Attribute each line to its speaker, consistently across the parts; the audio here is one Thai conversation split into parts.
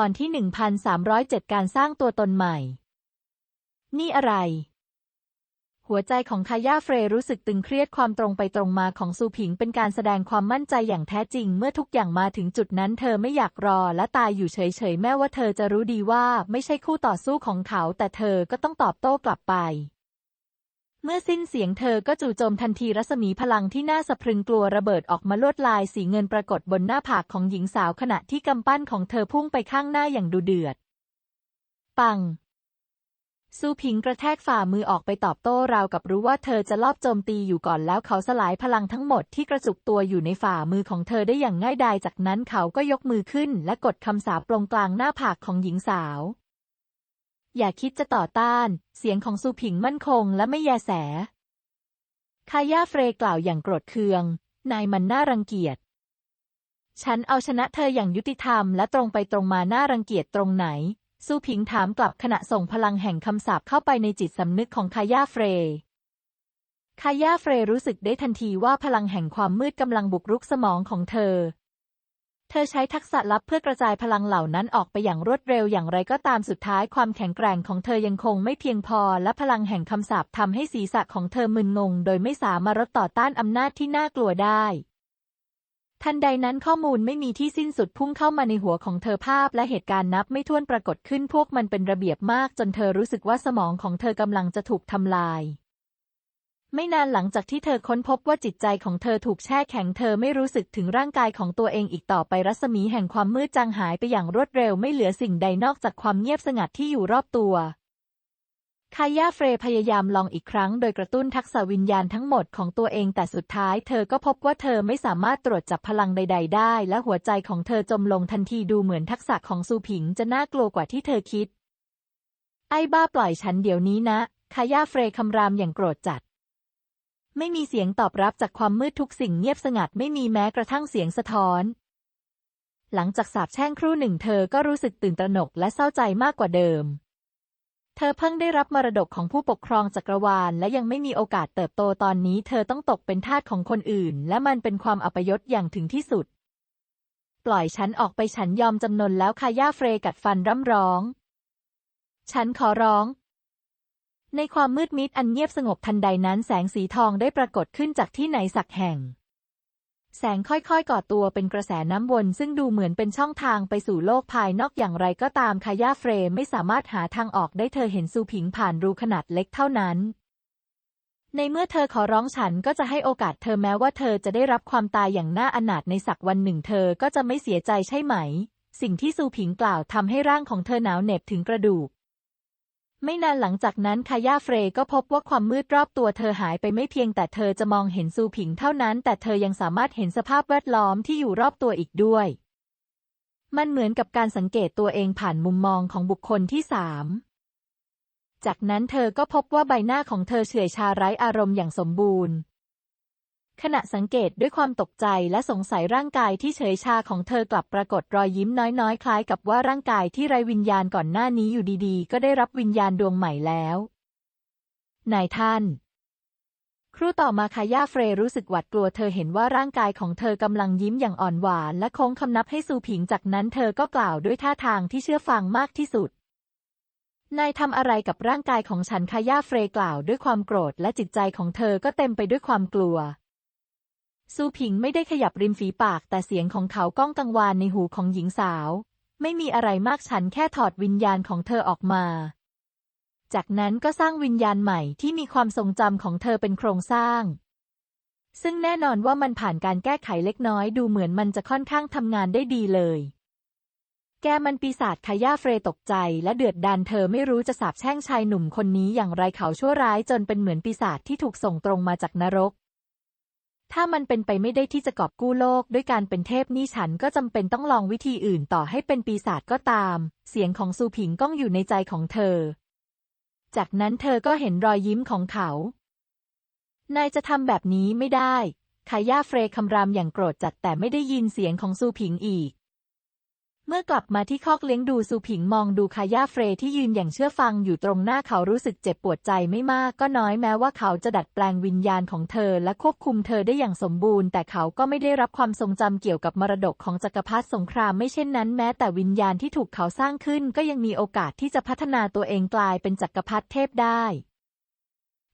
Speaker 1: ตอนที่ 1307 การสร้างตัวตนใหม่ นี่อะไร หัวใจของคาย่าเฟรรู้สึกตึงเครียดความตรงไปตรงมาของซูผิงเป็นการแสดงความมั่นใจอย่างแท้จริง เมื่อทุกอย่างมาถึงจุดนั้น เธอไม่อยากรอและตายอยู่เฉยๆ แม้ว่าเธอจะรู้ดีว่าไม่ใช่คู่ต่อสู้ของเขา แต่เธอก็ต้องตอบโต้กลับไป เมื่อสิ้นเสียงเธอก็จู่โจมทันทีรัศมีพลังที่น่าสะพรึงกลัวระเบิดออกมาลวดลายสีเงินปรากฏบนหน้าผากของหญิงสาวขณะที่กำปั้นของเธอพุ่งไปข้างหน้าอย่างดุเดือด ปังซูผิงกระแทกฝ่ามือออกไปตอบโต้ราวกับรู้ว่าเธอจะลอบโจมตีอยู่ก่อนแล้วเขาสลายพลังทั้งหมดที่กระจุกตัวอยู่ในฝ่ามือของเธอได้อย่างง่ายดายจากนั้นเขาก็ยกมือขึ้นและกดคำสาปลงกลางหน้าผากของหญิงสาว อย่าคิดจะต่อต้าน เสียงของซูผิงมั่นคงและไม่แยแส คาย่าเฟรกล่าวอย่างโกรธเคือง นายมันน่ารังเกียจ ฉันเอาชนะเธออย่างยุติธรรมและตรงไปตรงมาน่ารังเกียจตรงไหน ซูผิงถามกลับขณะส่งพลังแห่งคำสาปเข้าไปในจิตสำนึกของคาย่าเฟรคาย่าเฟรรู้สึกได้ทันทีว่าพลังแห่งความมืดกำลังบุกรุกสมองของเธอ ธอใช้ทักษะลับเพื่อกระจายพลังเหล่านั้นออกไปอย่างรวดเร็วอย่างไรก็ตามสุดท้ายความแข็งแกร่งของเธอยังคงไม่เพียงพอ และพลังแห่งคำสาปทำให้ศีรษะของเธอมึนงง โดยไม่สามารถต่อต้านอำนาจที่น่ากลัวได้ ทันใดนั้นข้อมูลไม่มีที่สิ้นสุดพุ่งเข้ามาในหัวของเธอภาพ และเหตุการณ์นับไม่ถ้วนปรากฏขึ้นพวกมันเป็นระเบียบมาก จนเธอรู้สึกว่าสมองของเธอกำลังจะถูกทำลาย ไม่นานหลังจากที่เธอค้นพบว่าจิตใจของเธอถูกแช่แข็งเธอไม่รู้สึกถึงร่างกายของตัวเองอีกต่อไปรัศมีแห่งความมืดจางหายไปอย่างรวดเร็วไม่เหลือสิ่งใดนอกจากความเงียบสงัดที่อยู่รอบตัวคาย่าเฟรพยายามลองอีกครั้งโดยกระตุ้นทักษะวิญญาณทั้งหมดของตัวเองแต่สุดท้ายเธอก็พบว่าเธอไม่สามารถตรวจจับพลังใด ๆ ได้ และหัวใจของเธอจมลงทันทีดูเหมือนทักษะของซูผิงจะน่ากลัวกว่าที่เธอคิด ไอ้บ้าปล่อยฉันเดี๋ยวนี้นะคาย่าเฟรคำรามอย่างโกรธจัด ไม่มีเสียงตอบรับจากความมืดทุกสิ่งเงียบสงัดไม่มีแม้กระทั่งเสียงสะท้อน หลังจากสาบแช่งครู่หนึ่งเธอก็รู้สึกตื่นตระหนกและเศร้าใจมากกว่าเดิม เธอเพิ่งได้รับมรดกของผู้ปกครองจักรวาล และยังไม่มีโอกาสเติบโตตอนนี้ เธอต้องตกเป็นทาสของคนอื่น และมันเป็นความอัปยศอย่างถึงที่สุด ปล่อยฉันออกไปฉันยอมจำนนแล้วคาย่าเฟรกัดฟันร่ำร้อง ฉันขอร้อง ในความมืดมิดอันเงียบสงบทันใดนั้นแสงสีทองได้ปรากฏขึ้นจากที่ไหนสักแห่ง แสงค่อยๆ ก่อตัวเป็นกระแสน้ำวน ซึ่งดูเหมือนเป็นช่องทางไปสู่โลกภายนอกอย่างไรก็ตามคาย่าเฟรไม่สามารถหาทางออกได้เธอเห็นซูผิงผ่านรูขนาดเล็กเท่านั้นในเมื่อเธอขอร้องฉันก็จะให้โอกาสเธอแม้ว่าเธอจะได้รับความตายอย่างน่าอนาถในสักวันหนึ่งเธอก็จะไม่เสียใจใช่ไหม สิ่งที่ซูผิงกล่าวทำให้ร่างของเธอหนาวเหน็บถึงกระดูก ไม่นานหลังจากนั้นคาย่าเฟรก็พบว่าความมืดรอบตัวเธอหายไปไม่เพียงแต่เธอจะมองเห็นซูผิงเท่านั้น แต่เธอยังสามารถเห็นสภาพแวดล้อมที่อยู่รอบตัวอีกด้วย มันเหมือนกับการสังเกตตัวเองผ่านมุมมองของบุคคลที่สามจากนั้นเธอก็พบว่าใบหน้าของเธอเฉื่อยชาไร้อารมณ์อย่างสมบูรณ์ ขณะสังเกตด้วยความตกใจและสงสัยร่างกายที่เฉยชาของเธอกลับปรากฏรอยยิ้มน้อยๆ คล้ายกับว่าร่างกายที่ไร้วิญญาณก่อนหน้านี้อยู่ดีๆ ก็ได้รับวิญญาณดวงใหม่แล้ว นายท่าน ครูต่อมาคาย่าเฟรรู้สึกหวาดกลัวเธอเห็นว่าร่างกายของเธอกำลังยิ้มอย่างอ่อนหวานและโค้งคำนับให้ซูผิงจากนั้นเธอก็กล่าวด้วยท่าทางที่เชื่อฟังมากที่สุดนายทำอะไรกับร่างกายของฉันคาย่าเฟรกล่าวด้วยความโกรธและจิตใจของเธอก็เต็มไปด้วยความกลัว ซูผิงไม่ได้ขยับริมฝีปากแต่เสียงของเขาก้องกังวานในหูของหญิงสาว ไม่มีอะไรมากฉันแค่ถอดวิญญาณของเธอออกมา จากนั้นก็สร้างวิญญาณใหม่ที่มีความทรงจำของเธอเป็นโครงสร้าง ซึ่งแน่นอนว่ามันผ่านการแก้ไขเล็กน้อยดูเหมือนมันจะค่อนข้างทำงานได้ดีเลย แกมันปีศาจคาย่าเฟรตกใจและเดือดดานเธอไม่รู้จะสาบแช่งชายหนุ่มคนนี้อย่างไรเขาชั่วร้ายจนเป็นเหมือนปีศาจที่ถูกส่งตรงมาจากนรก ถ้ามันเป็นไปไม่ได้ที่จะกอบกู้โลกด้วยการเป็นเทพนี่ฉันก็จำเป็นต้องลองวิธีอื่นต่อให้เป็นปีศาจก็ตาม เสียงของซูผิงก้องอยู่ในใจของเธอ จากนั้นเธอก็เห็นรอยยิ้มของเขา นายจะทำแบบนี้ไม่ได้ คาย่าเฟรคำรามอย่างโกรธจัดแต่ไม่ได้ยินเสียงของซูผิงอีก เมื่อกลับมาที่คอกเลี้ยงดูซูผิงมองดูคาย่าเฟรที่ยืนอย่างเชื่อฟังอยู่ตรงหน้าเขารู้สึกเจ็บปวดใจไม่มากก็น้อยแม้ว่าเขาจะดัดแปลงวิญญาณของเธอและควบคุมเธอได้อย่างสมบูรณ์ แต่เขาก็ไม่ได้รับความทรงจำเกี่ยวกับมรดกของจักรพรรดิสงครามไม่เช่นนั้นแม้แต่วิญญาณที่ถูกเขาสร้างขึ้นก็ยังมีโอกาสที่จะพัฒนาตัวเองกลายเป็นจักรพรรดิเทพได้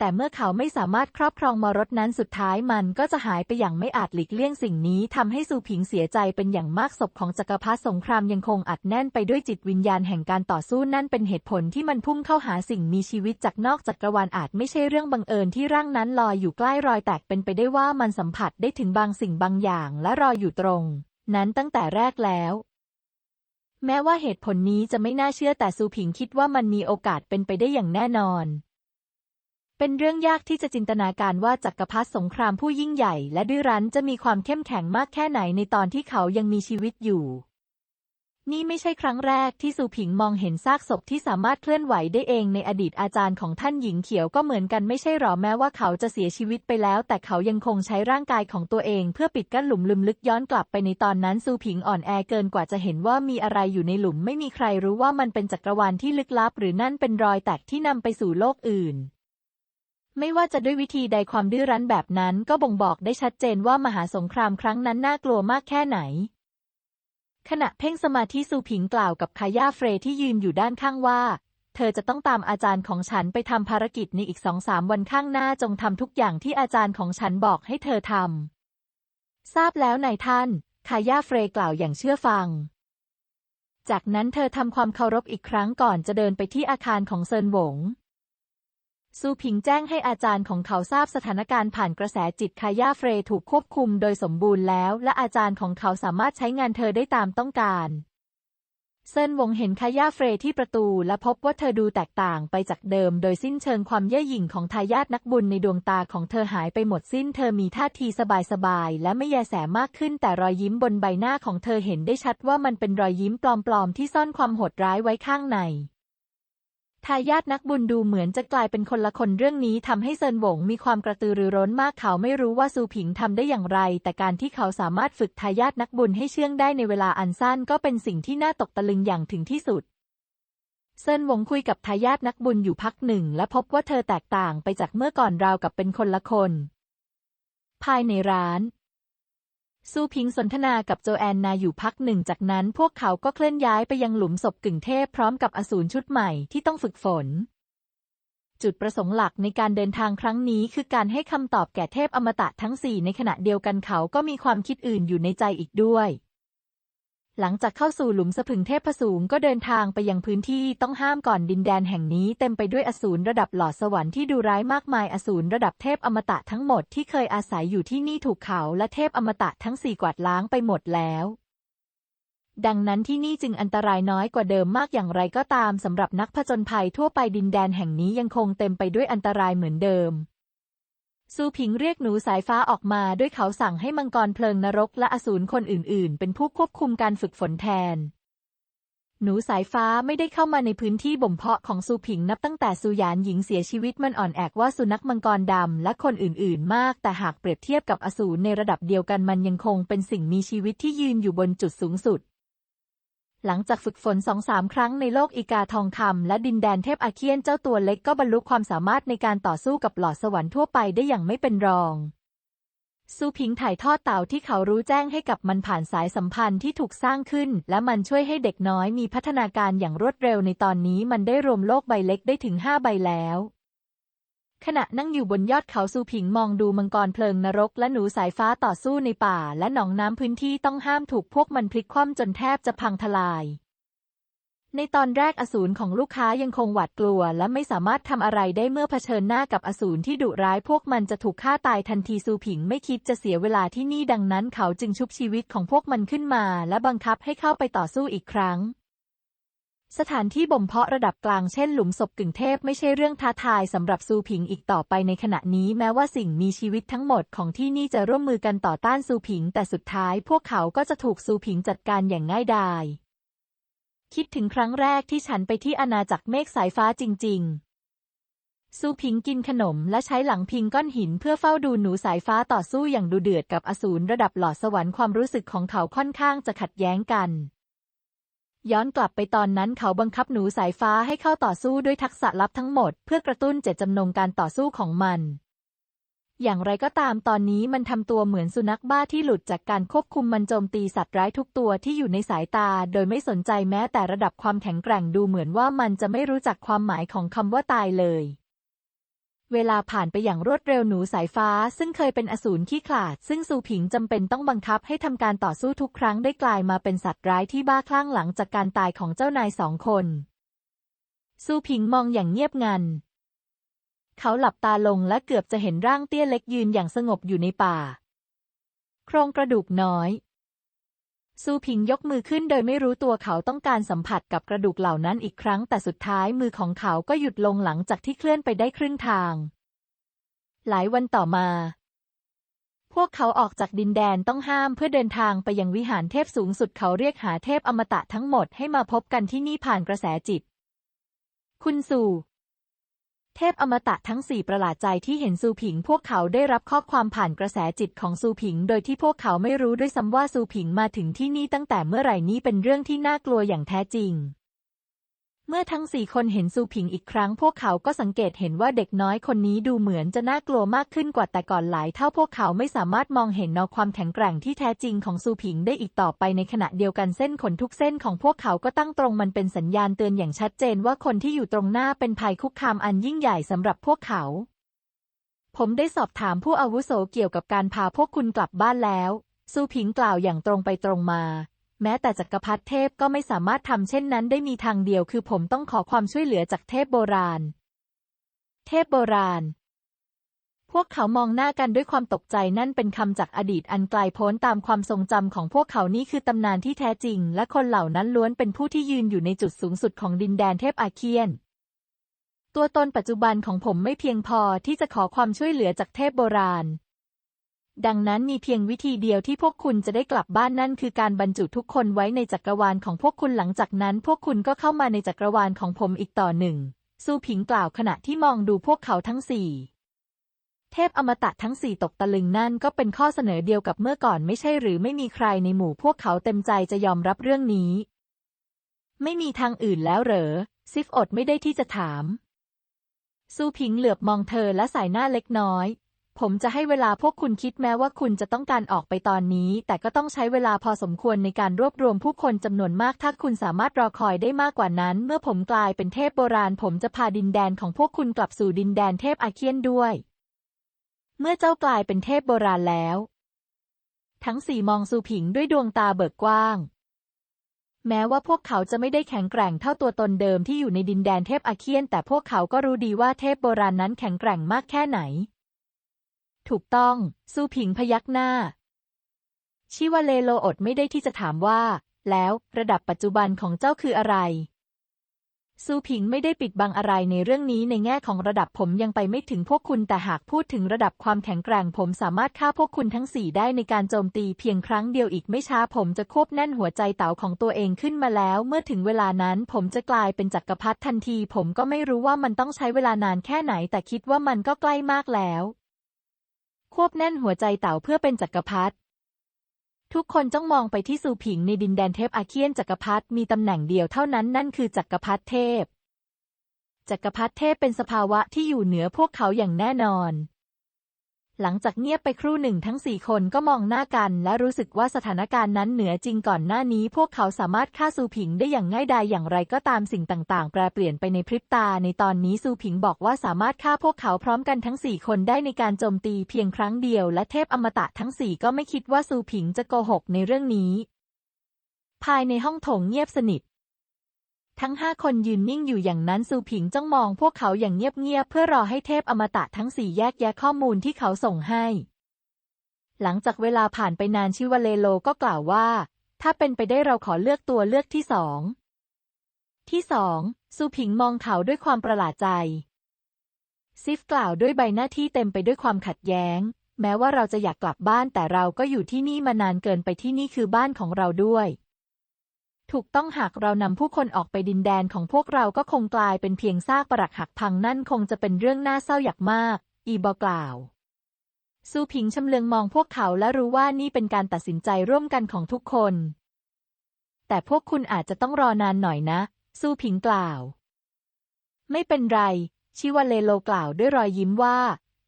Speaker 1: แต่เมื่อเขาไม่สามารถครอบครองมรดนั้นสุดท้ายมันก็จะหายไปอย่างไม่อาจหลีกเลี่ยงสิ่งนี้ทำให้ซูผิงเสียใจเป็นอย่างมากศพของจักรพรรดิสงครามยังคงอัดแน่นไปด้วยจิตวิญญาณแห่งการต่อสู้นั่นเป็นเหตุผลที่มันพุ่งเข้าหาสิ่งมีชีวิตจากนอกจักรวาลอาจไม่ใช่เรื่องบังเอิญที่ร่างนั้นลอยอยู่ใกล้รอยแตกเป็นไปได้ว่ามันสัมผัสได้ถึงบางสิ่งบางอย่างและรอยอยู่ตรง นั้นตั้งแต่แรกแล้วแม้ว่าเหตุผลนี้จะไม่น่าเชื่อแต่ซูผิงคิดว่ามันมีโอกาสเป็นไปได้อย่างแน่นอน เป็นเรื่องยากที่จะจินตนาการว่าจักรพรรดิสงครามผู้ยิ่งใหญ่ และดื้อรั้นจะมีความเข้มแข็งมากแค่ไหนในตอนที่เขายังมีชีวิตอยู่ นี่ไม่ใช่ครั้งแรกที่สูผิงมองเห็นซากศพที่สามารถเคลื่อนไหวได้เองในอดีตอาจารย์ของท่านหญิงเขียวก็เหมือนกันไม่ใช่หรอแม้ว่าเขาจะเสียชีวิตไปแล้ว แต่เขายังคงใช้ร่างกายของตัวเอง เพื่อปิดกั้นหลุมลึมลึกย้อนกลับไปในตอนนั้นซูผิงอ่อนแอเกินกว่าจะเห็นว่ามีอะไรอยู่ในหลุม ไม่มีใครรู้ว่ามันเป็นจักรวาลที่ลึกลับ หรือนั่นเป็นรอยแตกที่นำไปสู่โลกอื่น ไม่ว่าจะด้วยวิธีใดความดื้อรั้นแบบนั้นก็บ่งบอกได้ชัดเจนว่ามหาสงครามครั้งนั้นน่ากลัวมากแค่ไหน ขณะเพ่งสมาธิสูผิงกล่าวกับคาย่าเฟรที่ยืนอยู่ด้านข้างว่า เธอจะต้องตามอาจารย์ของฉันไปทำภารกิจในอีกสองสามวันข้างหน้าจงทำทุกอย่างที่อาจารย์ของฉันบอกให้เธอทำทราบแล้วนายท่านคาย่าเฟรกล่าวอย่างเชื่อฟัง จากนั้นเธอทำความเคารพอีกครั้งก่อนจะเดินไปที่อาคารของเซินหวง ซูผิงแจ้งให้อาจารย์ของเขาทราบสถานการณ์ผ่านกระแสจิตคาย่าเฟรถูกควบคุมโดยสมบูรณ์แล้ว และอาจารย์ของเขาสามารถใช้งานเธอได้ตามต้องการเซินวงเห็นคาย่าเฟรที่ประตูและพบว่าเธอดูแตกต่างไปจากเดิม โดยสิ้นเชิงความเย่อหยิ่งของทายาทนักบุญในดวงตาของเธอหายไปหมดสิ้น เธอมีท่าทีสบายๆและไม่แยแสมากขึ้น แต่รอยยิ้มบนใบหน้าของเธอเห็นได้ชัดว่ามันเป็นรอยยิ้มปลอมๆที่ซ่อนความโหดร้ายไว้ข้างใน ทายาทนักบุญดูเหมือนจะกลายเป็นคนละคนเรื่องนี้ทำให้เซินหวงมีความกระตือรือร้นมากเขาไม่รู้ว่าซูผิงทำได้อย่างไร แต่การที่เขาสามารถฝึกทายาทนักบุญให้เชื่องได้ในเวลาอันสั้นก็เป็นสิ่งที่น่าตกตะลึงอย่างถึงที่สุด เซินหวงคุยกับทายาทนักบุญอยู่พักหนึ่ง และพบว่าเธอแตกต่างไปจากเมื่อก่อนราวกับเป็นคนละคน ภายในร้าน ซูพิงสนทนากับโจแอนนาอยู่พักหนึ่งจากนั้นพวกเขาก็เคลื่อนย้ายไปยังหลุมศพกึ่งเทพพร้อมกับอสูรชุดใหม่ที่ต้องฝึกฝน จุดประสงค์หลักในการเดินทางครั้งนี้คือการให้คำตอบแก่เทพอมตะทั้งสี่ในขณะเดียวกันเขาก็มีความคิดอื่นอยู่ในใจอีกด้วย หลังจากเข้าสู่หลุมสะพึงเทพสูงก็เดินทางไปยังพื้นที่ต้องห้ามก่อนดินแดนแห่งนี้เต็มไปด้วยอสูรระดับหลอดสวรรค์ที่ดูร้ายมากมายอสูรระดับเทพอมตะทั้งหมดที่เคยอาศัยอยู่ที่นี่ถูกเขาและเทพอมตะทั้งสี่กวาดล้างไปหมดแล้วดังนั้นที่นี่จึงอันตรายน้อยกว่าเดิมมากอย่างไรก็ตามสำหรับนักผจญภัยทั่วไปดินแดนแห่งนี้ยังคงเต็มไปด้วยอันตรายเหมือนเดิม ซูผิงเรียกหนูสายฟ้าออกมาด้วยเขาสั่งให้มังกรเพลิงนรกและอสูรคนอื่น ๆ เป็นผู้ควบคุมการฝึกฝนแทน หนูสายฟ้าไม่ได้เข้ามาในพื้นที่บ่มเพาะของซูผิงนับตั้งแต่ซูหยานหญิงเสียชีวิตมันอ่อนแอกว่าสุนัขมังกรดำและคนอื่น ๆ มาก แต่หากเปรียบเทียบกับอสูรในระดับเดียวกันมันยังคงเป็นสิ่งมีชีวิตที่ยืนอยู่บนจุดสูงสุด หลังจากฝึกฝนสองสามครั้งในโลกอีกาทองคำและดินแดนเทพอาเคียนเจ้าตัวเล็กก็บรรลุความสามารถในการต่อสู้กับหลอดสวรรค์ทั่วไปได้อย่างไม่เป็นรองซูพิงถ่ายทอดเต่าที่เขารู้แจ้งให้กับมันผ่านสายสัมพันธ์ที่ถูกสร้างขึ้น และมันช่วยให้เด็กน้อยมีพัฒนาการอย่างรวดเร็วในตอนนี้มันได้รวมโลกใบเล็กได้ถึงห้าใบแล้ว ขณะนั่งอยู่บนยอดเขาซูผิงมองดูมังกรเพลิงนรกและหนูสายฟ้าต่อสู้ในป่า และหนองน้ำพื้นที่ต้องห้ามถูกพวกมันพลิกคว่ำจนแทบจะพังทลาย ในตอนแรกอสูรของลูกค้ายังคงหวาดกลัว และไม่สามารถทำอะไรได้เมื่อเผชิญหน้ากับอสูรที่ดุร้ายพวกมันจะถูกฆ่าตายทันทีซูผิงไม่คิดจะเสียเวลาที่นี่ดังนั้นเขาจึงชุบชีวิตของพวกมันขึ้นมา และบังคับให้เข้าไปต่อสู้อีกครั้ง สถานที่บ่มเพาะระดับกลางเช่นหลุมศพกึ่งเทพไม่ใช่เรื่องท้าทายสำหรับซูผิงอีกต่อไปในขณะนี้แม้ว่าสิ่งมีชีวิตทั้งหมดของที่นี่จะร่วมมือกันต่อต้านซูผิง แต่สุดท้ายพวกเขาก็จะถูกซูผิงจัดการอย่างง่ายดาย คิดถึงครั้งแรกที่ฉันไปที่อาณาจักรเมฆสายฟ้าจริง ๆ ซูผิงกินขนมและใช้หลังพิงก้อนหินเพื่อเฝ้าดูหนูสายฟ้าต่อสู้อย่างดุเดือดกับอสูรระดับหลอดสวรรค์ความรู้สึกของเขาค่อนข้างจะขัดแย้งกัน ย้อนกลับไปตอนนั้นเขาบังคับหนูสายฟ้าให้เข้าต่อสู้ด้วยทักษะลับทั้งหมด เพื่อกระตุ้นเจตจำนงการต่อสู้ของมัน อย่างไรก็ตามตอนนี้มันทำตัวเหมือนสุนัขบ้าที่หลุดจากการควบคุมมันโจมตีสัตว์ร้ายทุกตัวที่อยู่ในสายตา โดยไม่สนใจแม้แต่ระดับความแข็งแกร่งดูเหมือนว่ามันจะไม่รู้จักความหมายของคำว่าตายเลย เวลาผ่านไปอย่างรวดเร็วหนูสายฟ้า ซึ่งเคยเป็นอสูรขี้ขลาด ซึ่งซูผิงจำเป็นต้องบังคับให้ทำการต่อสู้ทุกครั้งได้กลายมาเป็นสัตว์ร้ายที่บ้าคลั่งหลังจากการตายของเจ้านายสองคน ซูผิงมองอย่างเงียบงัน เขาหลับตาลงและเกือบจะเห็นร่างเตี้ยเล็กยืนอย่างสงบอยู่ในป่า โครงกระดูกน้อย ซูผิงยกมือขึ้นโดยไม่รู้ตัวเขาต้องการสัมผัสกับกระดูกเหล่านั้นอีกครั้ง แต่สุดท้ายมือของเขาก็หยุดลงหลังจากที่เคลื่อนไปได้ครึ่งทาง หลายวันต่อมา พวกเขาออกจากดินแดนต้องห้ามเพื่อเดินทางไปยังวิหารเทพสูงสุดเขาเรียกหาเทพอมตะทั้งหมดให้มาพบกันที่นี่ผ่านกระแสจิต คุณสู่ เทพอมตะทั้งสี่ประหลาดใจที่เห็นซูผิง พวกเขาได้รับข้อความผ่านกระแสจิตของซูผิง โดยที่พวกเขาไม่รู้ด้วยซ้ำว่าซูผิงมาถึงที่นี่ตั้งแต่เมื่อไหร่นี้เป็นเรื่องที่น่ากลัวอย่างแท้จริง เมื่อทั้งสี่คนเห็นซูผิงอีกครั้งพวกเขาก็สังเกตเห็นว่าเด็กน้อยคนนี้ดูเหมือนจะน่ากลัวมากขึ้นกว่าแต่ก่อนหลายเท่าพวกเขาไม่สามารถมองเห็นนอความแข็งแกร่งที่แท้จริงของซูผิงได้อีกต่อไปในขณะเดียวกันเส้นขนทุกเส้นของพวกเขาก็ตั้งตรงมันเป็นสัญญาณเตือนอย่างชัดเจนว่าคนที่อยู่ตรงหน้าเป็นภัยคุกคามอันยิ่งใหญ่สำหรับพวกเขา ผมได้สอบถามผู้อาวุโสเกี่ยวกับการพาพวกคุณกลับบ้านแล้วซูผิงกล่าวอย่างตรงไปตรงมา แม้แต่จักรพรรดิเทพก็ไม่สามารถทำเช่นนั้นได้มีทางเดียวคือผมต้องขอความช่วยเหลือจากเทพโบราณ เทพโบราณ พวกเขามองหน้ากันด้วยความตกใจนั่นเป็นคำจากอดีตอันไกลโพ้นตามความทรงจำของพวกเขานี่คือตำนานที่แท้จริง และคนเหล่านั้นล้วนเป็นผู้ที่ยืนอยู่ในจุดสูงสุดของดินแดนเทพอาเคียน ตัวตนปัจจุบันของผมไม่เพียงพอที่จะขอความช่วยเหลือจากเทพโบราณ ดังนั้นมีเพียงวิธีเดียวที่พวกคุณจะได้กลับบ้านนั่นคือการบรรจุทุกคนไว้ในจักรวาลของพวกคุณหลังจากนั้น พวกคุณก็เข้ามาในจักรวาลของผมอีกต่อหนึ่งซูผิงกล่าวขณะที่มองดูพวกเขาทั้งสี่เทพอมตะทั้งสี่ตกตะลึงนั่นก็เป็นข้อเสนอเดียวกับเมื่อก่อนไม่ใช่หรือไม่มีใครในหมู่พวกเขาเต็มใจจะยอมรับเรื่องนี้ ไม่มีทางอื่นแล้วเหรอ ซิฟอดไม่ได้ที่จะถาม ซูผิงเหลือบมองเธอและสายหน้าเล็กน้อย ผมจะให้เวลาพวกคุณคิดแม้ว่าคุณจะต้องการออกไปตอนนี้ แต่ก็ต้องใช้เวลาพอสมควรในการรวบรวมผู้คนจำนวนมาก ถ้าคุณสามารถรอคอยได้มากกว่านั้น เมื่อผมกลายเป็นเทพโบราณ ผมจะพาดินแดนของพวกคุณกลับสู่ดินแดนเทพอาเคียนด้วย เมื่อเจ้ากลายเป็นเทพโบราณแล้ว ทั้งสี่มองซูผิงด้วยดวงตาเบิกกว้าง แม้ว่าพวกเขาจะไม่ได้แข็งแกร่งเท่าตัวตนเดิมที่อยู่ในดินแดนเทพอาเคียน แต่พวกเขาก็รู้ดีว่าเทพโบราณนั้นแข็งแกร่งมากแค่ไหน ถูกต้อง ซูผิงพยักหน้า ชิวาเลโลอดไม่ได้ที่จะถามว่า แล้วระดับปัจจุบันของเจ้าคืออะไร ซูผิงไม่ได้ปิดบังอะไรในเรื่องนี้ในแง่ของระดับผมยังไปไม่ถึงพวกคุณแต่หากพูดถึงระดับความแข็งแกร่งผมสามารถฆ่าพวกคุณทั้งสี่ได้ในการโจมตีเพียงครั้งเดียวอีกไม่ช้าผมจะควบแน่นหัวใจเต๋าของตัวเองขึ้นมาแล้ว เมื่อถึงเวลานั้นผมจะกลายเป็นจักรพรรดิทันที ผมก็ไม่รู้ว่ามันต้องใช้เวลานานแค่ไหนแต่คิดว่ามันก็ใกล้มากแล้ว วบแน่นหัวใจเต๋าเพื่อเป็นจักรพรรดิทุกคนจ้องมองไปที่ซูผิงในดินแดนเทพอาเคียนจักรพรรดิมีตำแหน่งเดียวเท่านั้นนั่นคือจักรพรรดิเทพ จักรพรรดิเทพเป็นสภาวะที่อยู่เหนือพวกเขาอย่างแน่นอน หลังจากเงียบไปครู่หนึ่งทั้งสี่คนก็มองหน้ากัน และรู้สึกว่าสถานการณ์นั้นเหนือจริงก่อนหน้านี้ พวกเขาสามารถฆ่าซูผิงได้อย่างง่ายดายอย่างไรก็ตามสิ่งต่างๆ แปรเปลี่ยนไปในพริบตา ในตอนนี้ซูผิงบอกว่าสามารถฆ่าพวกเขาพร้อมกันทั้งสี่คนได้ในการโจมตีเพียงครั้งเดียว และเทพอมตะทั้งสี่ก็ไม่คิดว่าซูผิงจะโกหกในเรื่องนี้ ภายในห้องโถงเงียบสนิท ทั้งห้าคนยืนนิ่งอยู่อย่างนั้นซูผิงจ้องมองพวกเขาอย่างเงียบๆเพื่อรอให้เทพอมตะทั้งสี่แยกแยะข้อมูลที่เขาส่งให้ หลังจากเวลาผ่านไปนานชิวาเลโลก็กล่าวว่า ถ้าเป็นไปได้เราขอเลือกตัวเลือกที่สองที่สองซูผิงมองเขาด้วยความประหลาดใจ ซิฟกล่าวด้วยใบหน้าที่เต็มไปด้วยความขัดแย้ง แม้ว่าเราจะอยากกลับบ้านแต่เราก็อยู่ที่นี่มานานเกินไปที่นี่คือบ้านของเราด้วย ถูกต้องหากเรานำผู้คนออกไปดินแดนของพวกเราก็คงกลายเป็นเพียงซากปรักหักพังนั่นคงจะเป็นเรื่องน่าเศร้าอย่างมาก อีบอกล่าวซูผิงชำเลืองมองพวกเขาและรู้ว่านี่เป็นการตัดสินใจร่วมกันของทุกคน แต่พวกคุณอาจจะต้องรอนานหน่อยนะ ซูผิงกล่าว ไม่เป็นไร ชิวาเลโลกล่าวด้วยรอยยิ้มว่า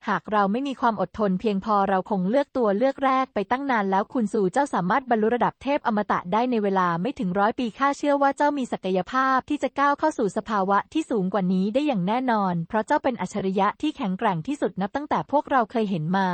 Speaker 1: หากเราไม่มีความอดทนเพียงพอเราคงเลือกตัวเลือกแรกไปตั้งนานแล้วคุณสู่เจ้าสามารถบรรลุระดับเทพอมตะได้ในเวลาไม่ถึงร้อยปีข้าเชื่อว่าเจ้ามีศักยภาพที่จะก้าวเข้าสู่สภาวะที่สูงกว่านี้ได้อย่างแน่นอน เพราะเจ้าเป็นอัจฉริยะที่แข็งแกร่งที่สุดนับตั้งแต่พวกเราเคยเห็นมา